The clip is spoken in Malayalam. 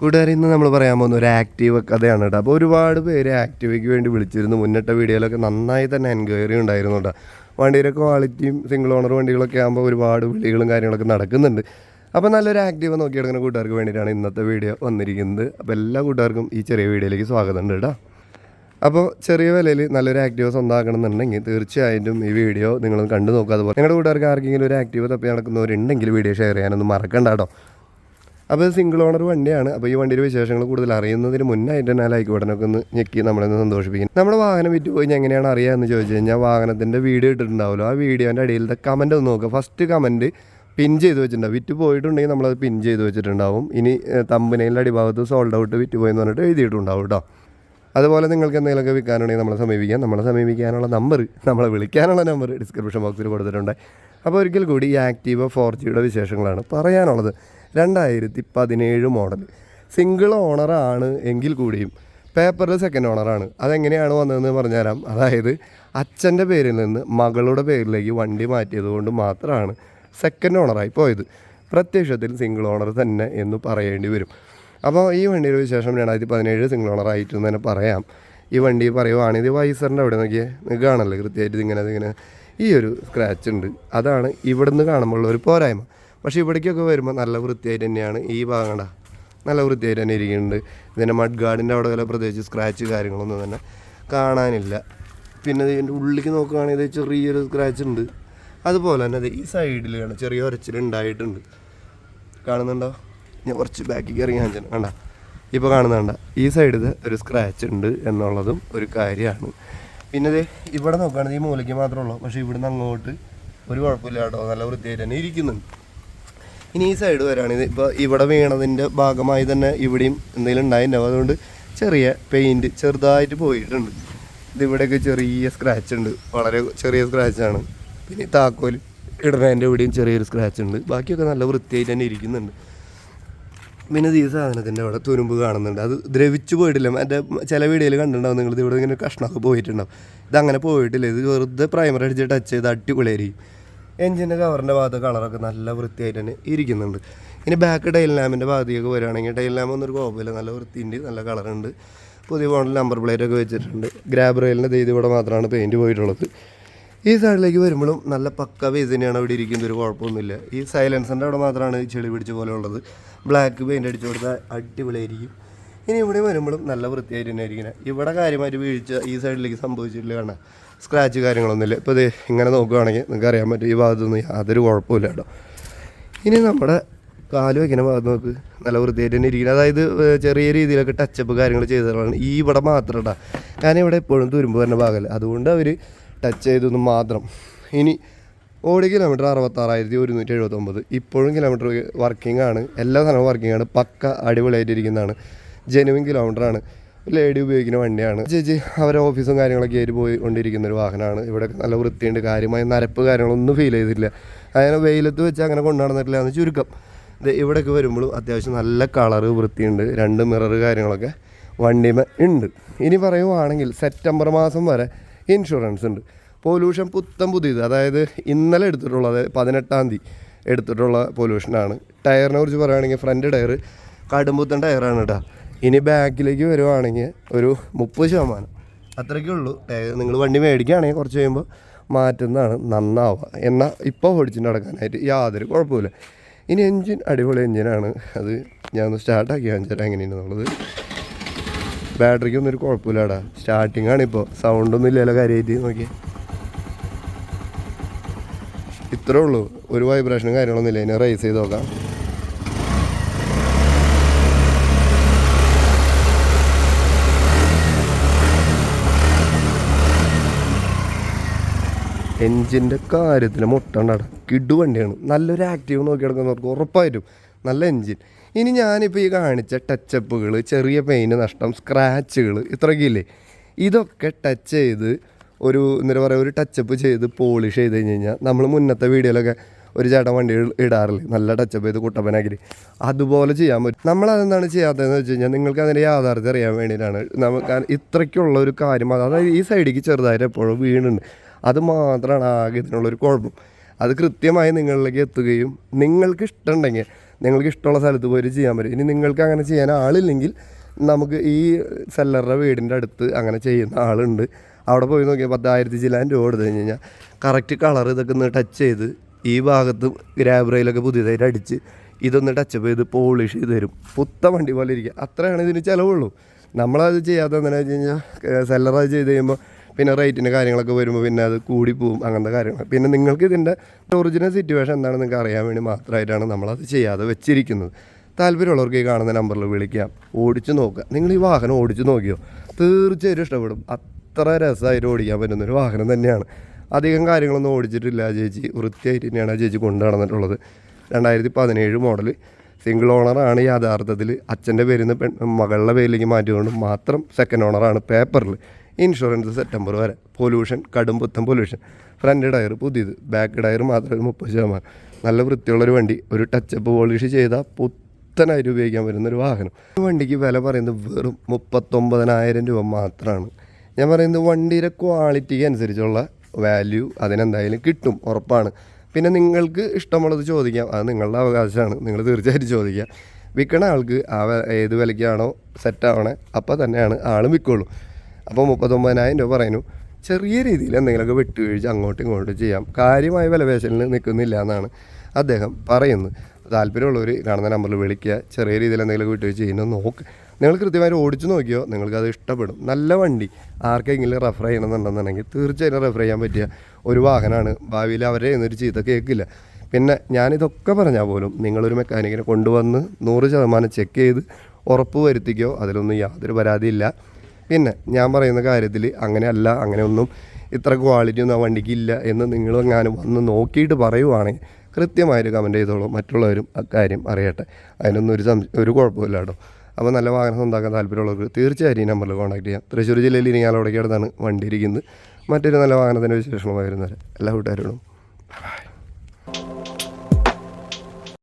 കൂട്ടുകാർ ഇന്ന് നമ്മൾ പറയാൻ പോകുന്ന ഒരു ആക്റ്റീവ് കഥയാണ് കേട്ടോ. അപ്പോൾ ഒരുപാട് പേര് ആക്റ്റീവയ്ക്ക് വേണ്ടി വിളിച്ചിരുന്നു. മുന്നിട്ട വീഡിയോയിലൊക്കെ നന്നായി തന്നെ എൻക്വയറി ഉണ്ടായിരുന്നു കേട്ടോ. വണ്ടിയുടെ ക്വാളിറ്റിയും സിംഗിൾ ഓണർ വണ്ടികളൊക്കെ ആകുമ്പോൾ ഒരുപാട് വിളികളും കാര്യങ്ങളൊക്കെ നടക്കുന്നുണ്ട്. അപ്പോൾ നല്ലൊരു ആക്റ്റീവ് നോക്കിയെടുക്കുന്ന കൂട്ടുകാർക്ക് വേണ്ടിയിട്ടാണ് ഇന്നത്തെ വീഡിയോ വന്നിരിക്കുന്നത്. അപ്പോൾ എല്ലാ കൂട്ടുകാർക്കും ഈ ചെറിയ വീഡിയോയിലേക്ക് സ്വാഗതം ഉണ്ട് കേട്ടോ. അപ്പോൾ ചെറിയ വിലയിൽ നല്ലൊരു ആക്റ്റീവ് സ്വന്തമാക്കണമെന്നുണ്ടെങ്കിൽ തീർച്ചയായിട്ടും ഈ വീഡിയോ നിങ്ങൾ കണ്ടു നോക്കുക. അതുപോലെ നിങ്ങളുടെ കൂട്ടുകാർക്ക് ആർക്കെങ്കിലും ഒരു ആക്റ്റീവ് തപ്പി നടക്കുന്നവരുണ്ടെങ്കിൽ വീഡിയോ ഷെയർ ചെയ്യാനൊന്നും മറക്കണ്ട കേട്ടോ. അപ്പോൾ സിംഗിൾ ഓണർ വണ്ടിയാണ്. അപ്പോൾ ഈ വണ്ടിയുടെ വിശേഷങ്ങൾ കൂടുതൽ അറിയുന്നതിന് മുന്നായിട്ട് തന്നെ ആ ലൈക്ക് ഉടനൊക്കെ ഒന്ന് ഞെക്കി നമ്മളൊന്ന് സന്തോഷിപ്പിക്കും. നമ്മുടെ വാഹനം വിറ്റ് പോയി എങ്ങനെയാണ് എങ്ങനെയാണ് എന്ന് ചോദിച്ചു കഴിഞ്ഞാൽ വാഹനത്തിന്റെ വീഡിയോ ഇട്ടിട്ടുണ്ടാവുമല്ലോ. ആ വീഡിയോന്റെ അടിയിലത്തെ കമന്റ് ഒന്ന് നോക്കുക ഫസ്റ്റ് കമന്റ് പിൻ ചെയ്ത് വെച്ചിട്ടുണ്ടാവും. വിറ്റ് പോയിട്ടുണ്ടെങ്കിൽ നമ്മളത് പിൻ ചെയ്ത് വെച്ചിട്ടുണ്ടാവും. ഇനി തമ്പനയിലെ അടിഭാഗത്ത് സോൾഡ് ഔട്ട് വിറ്റ് പോയെന്ന് പറഞ്ഞിട്ട് എഴുതിയിട്ടുണ്ടാവും കേട്ടോ. അതുപോലെ നിങ്ങൾക്ക് എന്തെങ്കിലുമൊക്കെ വിൽക്കാനുണ്ടെങ്കിൽ നമ്മളെ സമീപിക്കാം. നമ്മളെ സമീപിക്കാനുള്ള നമ്പർ നമ്മളെ വിളിക്കാനുള്ള നമ്പർ ഡിസ്ക്രിപ്ഷൻ ബോക്സിൽ കൊടുത്തിട്ടുണ്ട്. അപ്പോൾ ഒരിക്കൽ കൂടി ഈ ആക്റ്റീവ ഫോർ ജിയുടെ വിശേഷങ്ങളാണ് പറയാനുള്ളത്. രണ്ടായിരത്തി പതിനേഴ് മോഡൽ. സിംഗിൾ ഓണറാണ് എങ്കിൽ കൂടിയും പേപ്പറിൽ സെക്കൻഡ് ഓണറാണ് അതെങ്ങനെയാണ് വന്നതെന്ന് പറഞ്ഞുതരാം. അതായത് അച്ഛന്റെ പേരിൽ നിന്ന് മകളുടെ പേരിലേക്ക് വണ്ടി മാറ്റിയത് കൊണ്ട് മാത്രമാണ് സെക്കൻഡ് ഓണറായി പോയത്. പ്രത്യക്ഷത്തിൽ സിംഗിൾ ഓണർ തന്നെ എന്ന് പറയേണ്ടി വരും. അപ്പോൾ ഈ വണ്ടിയുടെ വിശേഷം രണ്ടായിരത്തി പതിനേഴ് സിംഗിൾ ഓണർ ആയിട്ട് തന്നെ പറയാം. ഈ വണ്ടി പറയുവാണെങ്കിൽ ഇത് വൈസറിന്റെ അവിടെ നോക്കിയേ നിങ്ങൾക്ക് കാണല്ലേ കൃത്യമായിട്ട് ഇതിങ്ങനെ ഇതിങ്ങനെ ഈ ഒരു സ്ക്രാച്ച് ഉണ്ട്. അതാണ് ഇവിടുന്ന് കാണുമ്പോൾ ഒരു പോരായ്മ. പക്ഷേ ഇവിടേക്കൊക്കെ വരുമ്പോൾ നല്ല വൃത്തിയായിട്ട് തന്നെയാണ് ഈ ഭാഗം നല്ല വൃത്തിയായിട്ട് തന്നെ ഇരിക്കുന്നുണ്ട്. ഇതിന്റെ മഡ് ഗാർഡിന്റെ അവിടെ വല്ല പ്രത്യേകിച്ച് സ്ക്രാച്ച് കാര്യങ്ങളൊന്നും തന്നെ കാണാനില്ല. പിന്നെ ഇതിന്റെ ഉള്ളിലേക്ക് നോക്കുകയാണെങ്കിൽ ഇത് ചെറിയൊരു സ്ക്രാച്ച് ഉണ്ട്. അതുപോലെ തന്നെ അത് ഈ സൈഡിൽ കാണാം ചെറിയ ഒരച്ചിലുണ്ടായിട്ടുണ്ട്. കാണുന്നുണ്ടോ? ഞാൻ കുറച്ച് ബാക്കിൽ ഇറങ്ങി കാണിച്ചു കണ്ട? ഇപ്പോൾ കാണുന്നുണ്ട് ഈ സൈഡിൽ ഒരു സ്ക്രാച്ച് ഉണ്ട് എന്നുള്ളതും ഒരു കാര്യമാണ്. പിന്നെ ഇത് ഇവിടെ നോക്കുകയാണെങ്കിൽ ഈ മൂലയ്ക്ക് മാത്രമേ ഉള്ളൂ. പക്ഷേ ഇവിടുന്ന് അങ്ങോട്ട് ഒരു കുഴപ്പമില്ല കേട്ടോ നല്ല വൃത്തിയായിട്ട് തന്നെ ഇരിക്കുന്നുണ്ട്. ഇനി ഈ സൈഡ് വരാണെങ്കിൽ ഇപ്പോൾ ഇവിടെ വീണതിന്റെ ഭാഗമായി തന്നെ ഇവിടെയും എന്തെങ്കിലും ഉണ്ടായിട്ടുണ്ടാവും. അതുകൊണ്ട് ചെറിയ പെയിന്റ് ചെറുതായിട്ട് പോയിട്ടുണ്ട്. ഇതിവിടെയൊക്കെ ചെറിയ സ്ക്രാച്ച് ഉണ്ട്. വളരെ ചെറിയ സ്ക്രാച്ചാണ് പിന്നെ താക്കോൽ ഇടുന്നതിന്റെ ഇവിടെയും ചെറിയൊരു സ്ക്രാച്ച് ഉണ്ട്. ബാക്കിയൊക്കെ നല്ല വൃത്തിയായിട്ട് തന്നെ ഇരിക്കുന്നുണ്ട്. പിന്നെ ഇത് ഈ സാധനത്തിന്റെ അവിടെ തുരുമ്പ് കാണുന്നുണ്ട്. അത് ദ്രവിച്ചു പോയിട്ടില്ല. മറ്റേ ചില വീഡിയോയിൽ കണ്ടിട്ടുണ്ടാവും. നിങ്ങൾ ഇവിടെ ഇങ്ങനെ കഷ്ണമൊക്കെ പോയിട്ടുണ്ടാവും. ഇതങ്ങനെ പോയിട്ടില്ല. ഇത് വെറുതെ പ്രൈമർ അടിച്ച് ടച്ച് ചെയ്ത് അടിപൊളിയായിരിക്കും. എഞ്ചിന്റെ കവറിന്റെ ഭാഗത്ത് കളറൊക്കെ നല്ല വൃത്തിയായിട്ട് തന്നെ ഇരിക്കുന്നുണ്ട്. ഇനി ബാക്ക് ടൈൽ ലാമ്പിന്റെ ഭാഗത്തേക്ക് വരികയാണെങ്കിൽ ടൈൽ ലാമ്പ് ഒന്നൊരു കുഴപ്പമില്ല. നല്ല വൃത്തിയുണ്ട്. നല്ല കളറുണ്ട് പുതിയ മോഡൽ നമ്പർ പ്ലേറ്റൊക്കെ വെച്ചിട്ടുണ്ട്. ഗ്രാബ് റെയിലിന്റെ ചെയ്ത് ഇവിടെ മാത്രമാണ് പെയിന്റ് പോയിട്ടുള്ളത്. ഈ സൈഡിലേക്ക് വരുമ്പോഴും നല്ല പക്ക ബേസ് തന്നെയാണ് അവിടെ ഇരിക്കുന്നത്. ഒരു കുഴപ്പമൊന്നുമില്ല. ഈ സൈലൻസറിന്റെ അവിടെ മാത്രമാണ് ചെളി പിടിച്ച പോലെ ഉള്ളത്. ബ്ലാക്ക് പെയിന്റ് അടിച്ചു കൊടുത്താൽ അടിപൊളിയായിരിക്കും. ഇനി ഇവിടെ വരുമ്പോഴും നല്ല വൃത്തിയായിട്ട് തന്നെ ഇരിക്കുന്നത് ഇവിടെ കാര്യമായിട്ട് വീഴ്ച ഈ സൈഡിലേക്ക് സംഭവിച്ചിട്ടില്ല കാണാം. സ്ക്രാച്ച് കാര്യങ്ങളൊന്നുമില്ല. ഇപ്പോൾ ഇത് ഇങ്ങനെ നോക്കുകയാണെങ്കിൽ നിങ്ങൾക്ക് അറിയാൻ പറ്റും ഈ ഭാഗത്തൊന്നും യാതൊരു കുഴപ്പമില്ല കേട്ടോ. ഇനി നമ്മുടെ കാൽ വയ്ക്കുന്ന ഭാഗത്ത് നോക്ക്. നല്ല വൃത്തിയായിട്ട് തന്നെ ഇരിക്കുന്നത് അതായത് ചെറിയ രീതിയിലൊക്കെ ടച്ചപ്പ് കാര്യങ്ങൾ ചെയ്തതാണ്. ഈ ഇവിടെ മാത്രം ഇടാം. കാരണം ഇവിടെ എപ്പോഴും തുരുമ്പ് വരുന്ന ഭാഗമല്ല. അതുകൊണ്ട് അവർ ടച്ച് ചെയ്തെന്ന് മാത്രം. ഇനി ഓടി കിലോമീറ്റർ അറുപത്താറായിരത്തി ഒരുന്നൂറ്റി എഴുപത്തൊമ്പത്. ഇപ്പോഴും കിലോമീറ്റർ വർക്കിംഗ് ആണ്. എല്ലാ സാധനവും വർക്കിംഗ് ആണ്. പക്ക അടിപൊളിയായിട്ടിരിക്കുന്നതാണ്. ജെനുവിൻ കിലോമീറ്റർ ആണ്. ലേഡി ഉപയോഗിക്കുന്ന വണ്ടിയാണ്. ചേച്ചി അവരെ ഓഫീസും കാര്യങ്ങളൊക്കെ ആയിട്ട് പോയി കൊണ്ടിരിക്കുന്ന ഒരു വാഹനമാണ്. ഇവിടെ നല്ല വൃത്തിയുണ്ട്. കാര്യമായ നരപ്പ് കാര്യങ്ങളൊന്നും ഫീൽ ചെയ്തില്ല അങ്ങനെ വെയിലത്ത് വെച്ച് അങ്ങനെ കൊണ്ടുനടന്നിട്ടില്ല എന്ന് ചുരുക്കം. ഇത് ഇവിടെയൊക്കെ വരുമ്പോഴും അത്യാവശ്യം നല്ല കളറ് വൃത്തിയുണ്ട്. രണ്ട് മിറർ കാര്യങ്ങളൊക്കെ വണ്ടിമേ ഉണ്ട്. ഇനി പറയുവാണെങ്കിൽ സെപ്റ്റംബർ മാസം വരെ ഇൻഷുറൻസ് ഉണ്ട്. പൊല്യൂഷൻ പുത്തം പുതിയത്. അതായത് ഇന്നലെ എടുത്തിട്ടുള്ളത് പതിനെട്ടാം തീയതി എടുത്തിട്ടുള്ള പൊല്യൂഷനാണ്. ടയറിനെ കുറിച്ച് പറയുകയാണെങ്കിൽ ഫ്രണ്ട് ടയർ കടുമ്പുത്തൻ ടയറാണ് കേട്ടോ. ഇനി ബാക്കിലേക്ക് വരുവാണെങ്കിൽ ഒരു മുപ്പത് ശതമാനം. അത്രയ്ക്കേ ഉള്ളൂ. നിങ്ങൾ വണ്ടി മേടിക്കുകയാണെങ്കിൽ കുറച്ച് കഴിയുമ്പോൾ മാറ്റുന്നതാണ് നന്നാവുക. എന്നാൽ ഇപ്പോൾ ഓടിച്ചു നടക്കാനായിട്ട് യാതൊരു കുഴപ്പമില്ല ഇനി എൻജിൻ അടിപൊളി എൻജിനാണ് അത് ഞാൻ ഒന്ന് എങ്ങനെയാണ് കാണിച്ചാൽ എങ്ങനെയാണെന്നുള്ളത് ബാറ്ററിക്കൊന്നും ഒരു കുഴപ്പമില്ലടാ. സ്റ്റാർട്ടിംഗ് ആണ് ഇപ്പോൾ സൗണ്ടൊന്നും ഇല്ലല്ലോ കാര്യമായിട്ട് നോക്കി. ഇത്രേ ഉള്ളൂ. ഒരു വൈബ്രേഷനും കാര്യങ്ങളൊന്നും ഇല്ല. ഇനി റേസ് ചെയ്ത് നോക്കാം. എൻജിന്റെ കാര്യത്തിൽ മുട്ടണ്ടാടാ കിഡു വണ്ടിയാണ്. നല്ലൊരു ആക്റ്റീവ് നോക്കി കിടക്കുന്നവർക്ക് ഉറപ്പായിട്ടും നല്ല എൻജിൻ ഇനി ഞാനിപ്പോൾ ഈ കാണിച്ച ടച്ചപ്പുകൾ ചെറിയ പെയിന് നഷ്ടം സ്ക്രാച്ചുകൾ ഇത്രയൊക്കെയില്ലേ? ഇതൊക്കെ ടച്ച് ചെയ്ത് ഒരു എന്താ പറയുക ഒരു ടച്ചപ്പ് ചെയ്ത് പോളിഷ് ചെയ്ത് കഴിഞ്ഞ് കഴിഞ്ഞാൽ നമ്മൾ മുന്നത്തെ വീഡിയോയിലൊക്കെ ഒരു ചേട്ടൻ വണ്ടി ഇടാറില്ലേ? നല്ല ടച്ചപ്പ് ചെയ്ത് കുട്ടപ്പനാക്കി അതുപോലെ ചെയ്യാൻ പറ്റും. നമ്മൾ അതെന്താണ് ചെയ്യാത്തതെന്ന് വെച്ച് കഴിഞ്ഞാൽ നിങ്ങൾക്ക് അതിന്റെ യാഥാർത്ഥ്യം അറിയാൻ വേണ്ടിയിട്ടാണ്. നമുക്ക് ഇത്രയ്ക്കുള്ള ഒരു കാര്യം അതായത് ഈ സൈഡിലേക്ക് ചെറുതായിട്ട് എപ്പോഴും വീണുണ്ട്. അത് മാത്രമാണ് ആകെ ഇതിനുള്ളൊരു കുഴപ്പം. അത് കൃത്യമായി നിങ്ങളിലേക്ക് എത്തുകയും നിങ്ങൾക്ക് ഇഷ്ടമുണ്ടെങ്കിൽ നിങ്ങൾക്ക് ഇഷ്ടമുള്ള സ്ഥലത്ത് പോയി ചെയ്യാൻ പറ്റും. ഇനി നിങ്ങൾക്ക് അങ്ങനെ ചെയ്യാൻ ആളില്ലെങ്കിൽ നമുക്ക് ഈ സെല്ലറുടെ വീടിന്റെ അടുത്ത് അങ്ങനെ ചെയ്യുന്ന ആളുണ്ട്. അവിടെ പോയി നോക്കിയാൽ പത്തായിരത്തി ചില്ലാൻ രൂപ കൊടുത്തു കഴിഞ്ഞ് കഴിഞ്ഞാൽ കറക്റ്റ് കളർ ഇതൊക്കെ ഒന്ന് ടച്ച് ചെയ്ത് ഈ ഭാഗത്ത് ഗ്രാബ്രയിലൊക്കെ പുതിയതായിട്ട് അടിച്ച് ഇതൊന്ന് ടച്ചപ്പ് ചെയ്ത് പോളിഷ് ചെയ്ത് തരും. പുത്ത വണ്ടി പോലെ ഇരിക്കുക. അത്രയാണ് ഇതിന് ചിലവുള്ളൂ. നമ്മളത് ചെയ്യാത്ത എന്താണെന്ന് വെച്ച് കഴിഞ്ഞാൽ സെല്ലർ അത് ചെയ്ത് കഴിയുമ്പോൾ പിന്നെ റേറ്റിന്റെ കാര്യങ്ങളൊക്കെ വരുമ്പോൾ പിന്നെ അത് കൂടി കൂടിപ്പോവും അങ്ങനത്തെ കാര്യങ്ങൾ. പിന്നെ നിങ്ങൾക്ക് ഇതിന്റെ ഒറിജിനൽ സിറ്റുവേഷൻ എന്താണെന്ന് നിങ്ങൾക്ക് അറിയാൻ വേണ്ടി മാത്രമായിട്ടാണ് നമ്മളത് ചെയ്യാതെ വെച്ചിരിക്കുന്നത്. താല്പര്യമുള്ളവർക്ക് ഈ കാണുന്ന നമ്പറിൽ വിളിക്കാം. ഓടിച്ചു നോക്കുക. നിങ്ങൾ ഈ വാഹനം ഓടിച്ചു നോക്കിയോ? തീർച്ചയായിട്ടും ഇഷ്ടപ്പെടും. അത്ര രസമായിട്ട് ഓടിക്കാൻ പറ്റുന്ന ഒരു വാഹനം തന്നെയാണ്. അധികം കാര്യങ്ങളൊന്നും ഓടിച്ചിട്ടില്ല ചേച്ചി. വൃത്തിയായിട്ട് തന്നെയാണ് ചേച്ചി കൊണ്ടു നടന്നിട്ടുള്ളത്. രണ്ടായിരത്തി പതിനേഴ് മോഡൽ സിംഗിൾ ഓണറാണ് യഥാർത്ഥത്തിൽ അച്ഛന്റെ പേരിൽ നിന്ന് പെൺ മകളുടെ പേരിലേക്ക് മാറ്റിക്കൊണ്ട് മാത്രം സെക്കൻഡ് ഓണറാണ് പേപ്പറിൽ ഇൻഷുറൻസ് സെപ്റ്റംബർ വരെ. പൊല്യൂഷൻ കടും പുത്തൻ പൊല്യൂഷൻ ഫ്രണ്ട് ടയർ പുതിയത്. ബാക്ക് ടയർ മാത്രം ഒരു മുപ്പത് ശതമാനം. നല്ല വൃത്തിയുള്ളൊരു വണ്ടി. ഒരു ടച്ചപ്പ് പോളിഷ് ചെയ്താൽ പുത്തനായിട്ട് ഉപയോഗിക്കാൻ പറ്റുന്ന ഒരു വാഹനം വണ്ടിക്ക് വില പറയുന്നത് വെറും മുപ്പത്തൊമ്പതിനായിരം രൂപ മാത്രമാണ് ഞാൻ പറയുന്നത് വണ്ടിയുടെ ക്വാളിറ്റിക്ക് അനുസരിച്ചുള്ള വാല്യൂ അതിനെന്തായാലും കിട്ടും. ഉറപ്പാണ്. പിന്നെ നിങ്ങൾക്ക് ഇഷ്ടമുള്ളത് ചോദിക്കാം. അത് നിങ്ങളുടെ അവകാശമാണ്. നിങ്ങൾ തീർച്ചയായിട്ടും ചോദിക്കാം. വിൽക്കണ ആൾക്ക് ആ ഏത് വിലയ്ക്കാണോ സെറ്റ് ആവണേ അപ്പോൾ തന്നെയാണ് ആളും വിൽക്കുള്ളൂ. അപ്പോൾ മുപ്പത്തൊമ്പതിനായിരം രൂപ പറയുന്നു. ചെറിയ രീതിയിൽ എന്തെങ്കിലുമൊക്കെ വെട്ടുവീഴ്ച അങ്ങോട്ടും ഇങ്ങോട്ടും ചെയ്യാം. കാര്യമായ വിലപേശലിന് നിൽക്കുന്നില്ല എന്നാണ് അദ്ദേഹം പറയുന്നത് താല്പര്യമുള്ളവർ കാണുന്ന നമ്പറിൽ വിളിക്കുക. ചെറിയ രീതിയിൽ എന്തെങ്കിലും വിട്ടുവീഴ്ച ചെയ്യുന്നത് നോക്ക്. നിങ്ങൾ കൃത്യമായിട്ട് ഓടിച്ചു നോക്കിയോ? നിങ്ങൾക്കത് ഇഷ്ടപ്പെടും. നല്ല വണ്ടി ആർക്കെങ്കിലും റെഫർ ചെയ്യണമെന്നുണ്ടെന്നുണ്ടെങ്കിൽ തീർച്ചയായിട്ടും റെഫർ ചെയ്യാൻ പറ്റിയ ഒരു വാഹനമാണ്. ഭാവിയിൽ അവരെ എന്നൊരു ചീത്ത കേൾക്കില്ല. പിന്നെ ഞാനിതൊക്കെ പറഞ്ഞാൽ പോലും നിങ്ങളൊരു മെക്കാനിക്കിനെ കൊണ്ടുവന്ന് നൂറ് ശതമാനം ചെക്ക് ചെയ്ത് ഉറപ്പ് വരുത്തിക്കോ? അതിലൊന്നും യാതൊരു പരാതിയില്ല. പിന്നെ ഞാൻ പറയുന്ന കാര്യത്തിൽ അങ്ങനെയല്ല അങ്ങനെയൊന്നും ഇത്ര ക്വാളിറ്റി ഒന്നും ആ വണ്ടിക്ക് ഇല്ല എന്ന് നിങ്ങൾ നിങ്ങളെങ്ങാനും വന്ന് നോക്കിയിട്ട് പറയുവാണെങ്കിൽ കൃത്യമായിട്ട് കമന്റ് ചെയ്തോളൂ. മറ്റുള്ളവരും അക്കാര്യം അറിയട്ടെ. അതിനൊന്നും ഒരു സംശയം ഒരു കുഴപ്പമില്ല കേട്ടോ. അപ്പോൾ നല്ല വാഹനം സ്വന്തമാക്കാൻ താല്പര്യമുള്ളവർക്ക് തീർച്ചയായും ഈ നമ്പറിൽ കോൺടാക്ട് ചെയ്യാം. തൃശ്ശൂർ ജില്ലയിൽ ഇരിങ്ങാലോടേക്ക് അടുത്താണ് വണ്ടി ഇരിക്കുന്നത്. മറ്റൊരു നല്ല വാഹനത്തിന്റെ വരുന്നവരെ എല്ലാ കൂട്ടുകാരോടും